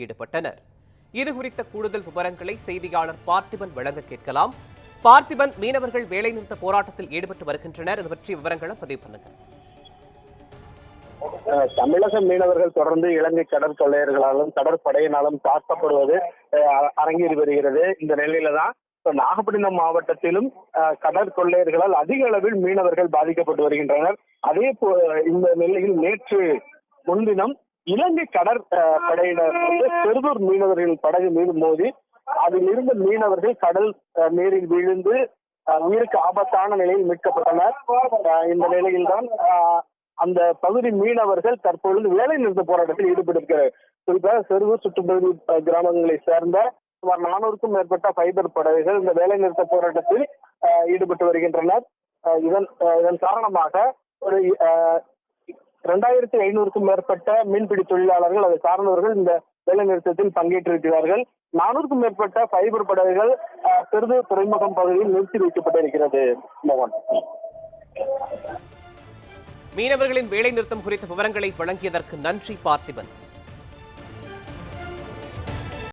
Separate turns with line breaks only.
ஈடுபட்டனர். இது குறித்த கூடுதல் விவரங்களை செய்தியாளர் பார்த்திபன் வழங்க கேட்கலாம். பார்த்திபன் மீனவர்கள் வேலைநிறுத்த போராட்டத்தில் ஈடுபட்டு வருகின்றனர். இது பற்றிய விவரங்களை பதிவு பண்ணுங்க.
தமிழக மீனவர்கள் தொடர்ந்து இலங்கை கடற்கொள்ளையர்களாலும் கடற்படையினாலும் தாக்கப்படுவது அரங்கேறி வருகிறது. இந்த நிலையில தான் நாகப்பட்டினம் மாவட்டத்திலும் கடற்கொள்ளையர்களால் அதிக அளவில் மீனவர்கள் பாதிக்கப்பட்டு வருகின்றனர். அதே போ இந்த நிலையில் நேற்று முன்தினம் இலங்கை கடற்படையினர் வந்து பெருதூர் மீனவர்கள் படகு மீது மோதி அதில் இருந்த மீனவர்கள் கடல் அஹ், நீரில் விழுந்து அஹ், உயிருக்கு ஆபத்தான நிலையில் மீட்கப்பட்டனர். இந்த நிலையில்தான் அந்த பகுதி மீனவர்கள் தற்பொழுது வேலை நிறுத்த போராட்டத்தில் ஈடுபட்டிருக்கிறார் குறிப்பாக செருவூர் சுற்றுப்பகுதி கிராமங்களை சேர்ந்த சுமார் நானூறுக்கும் மேற்பட்ட ஃபைபர் படகுகள் இந்த வேலை நிறுத்த போராட்டத்தில் அஹ், ஈடுபட்டு வருகின்றனர். அஹ், இதன் அஹ், இதன் காரணமாக ஒரு இரண்டாயிரத்தி ஐநூறுக்கும் மேற்பட்ட மீன்பிடி தொழிலாளர்கள் அதை சார்ந்தவர்கள் இந்த வேலை நிறுத்தத்தில் பங்கேற்றிருக்கிறார்கள். நானூறுக்கும் மேற்பட்ட ஃபைபர் படகுகள் பெருது துறைமுகம் பகுதியில் நிறுத்தி வைக்கப்பட்டிருக்கிறது மோகன்.
மீனவர்களின் வேலைநிறுத்தம் குறித்த விவரங்களை வழங்கியதற்கு நன்றி பார்த்திபன்.